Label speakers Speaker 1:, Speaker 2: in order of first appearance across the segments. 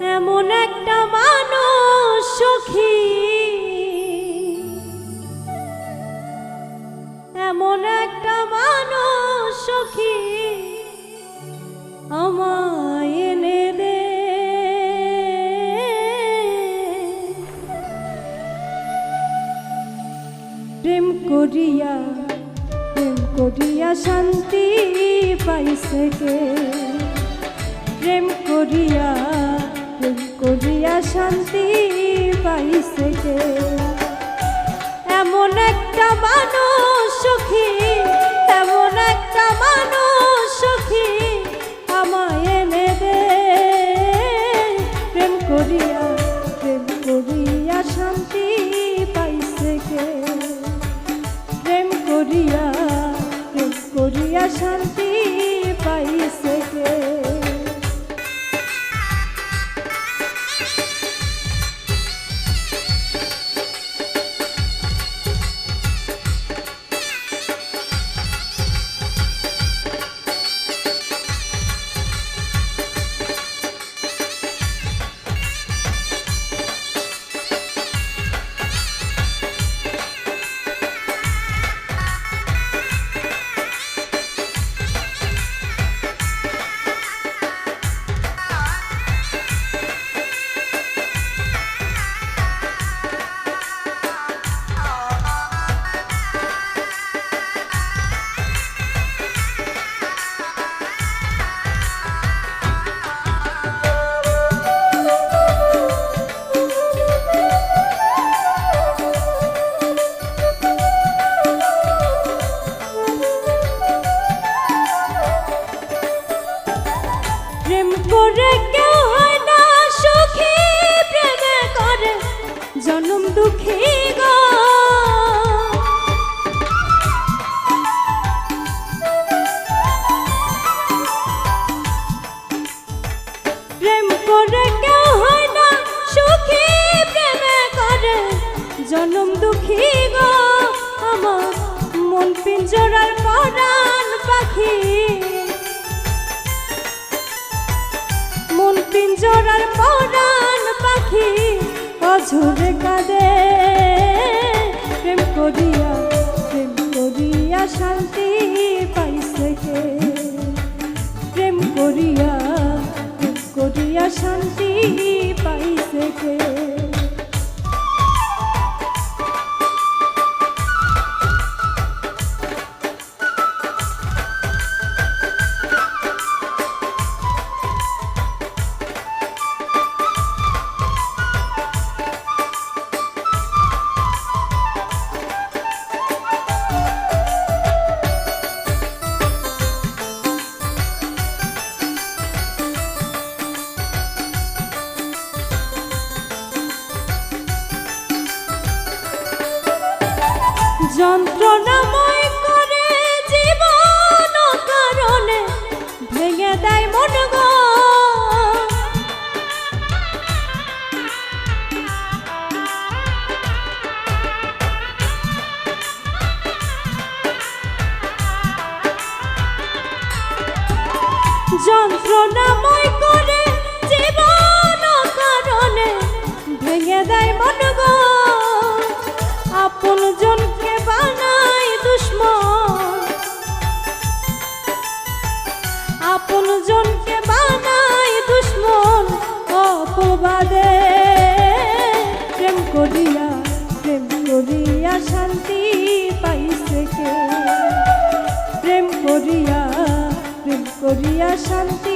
Speaker 1: এমন একটা মানুষ সখী। এমন একটা মানুষ সখী আমায় এনে দে। প্রেম করিয়া প্রেম করিয়া শান্তি পাইছে কে? প্রেম করিয়া প্রেম শান্তি পাইছে এমন একটা মানুষ জন্ম দুঃখী গো, আমার মন পিঞ্জরার পরাণ পাখি। মন পিঞ্জরার পরাণ পাখি, অঝরে কাঁদে। প্রেম করিয়া প্রেম করিয়া শান্তি পাইছে যন্ত্রণাময় করে জীবন কারণে ভেঙে দেয় মন যন্ত্রণাময় করে জীবন কারণে ভেঙে দেয় মন গো। শান্তি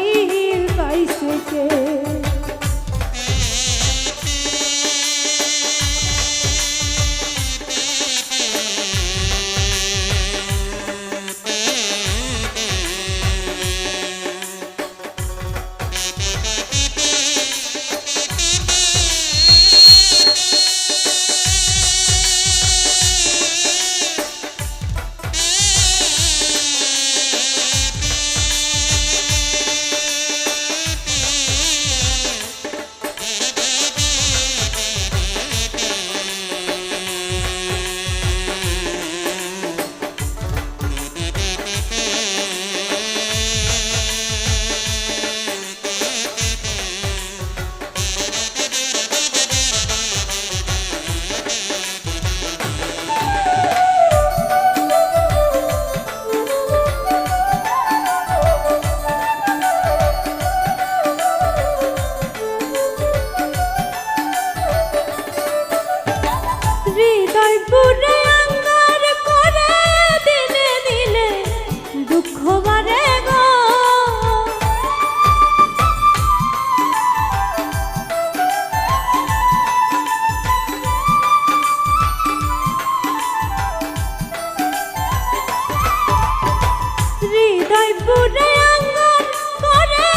Speaker 1: হৃদয় পুরে আঙ্গন করে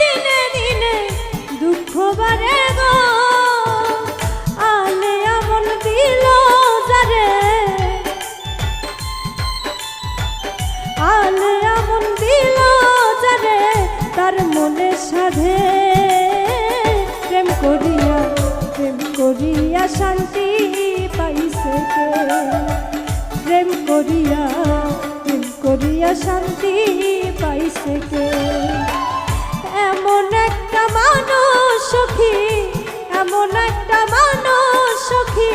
Speaker 1: দিনে দিনে দুঃখ বারে গো। আলে আমন দিল যারে। আলে আমন দিল যারে, তার মনে সাধে। প্রেম করিয়া প্রেম করিয়া শান্তি পাইছে প্রেম করিয়া করিয়া শান্তি পাইছে কে? এমন একটা মানুষ সখী, এমন একটা মানুষ সখী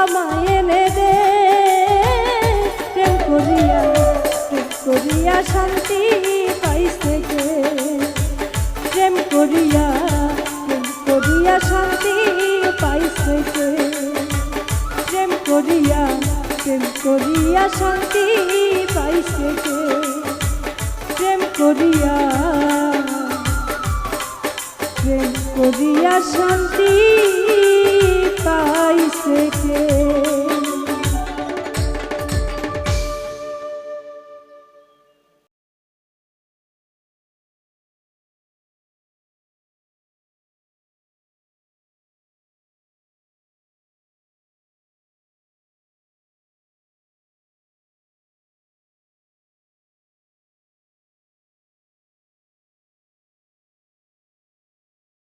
Speaker 1: আমায় এনে দে। প্রেম করিয়া প্রেম করিয়া শান্তি পাইছে কে? প্রেম করিয়া প্রেম করিয়া শান্তি পাইছে কে? প্রেম করিয়া প্রেম করিয়া শান্তি পাইছে কে প্রেম করিয়া প্রেম করিয়া শান্তি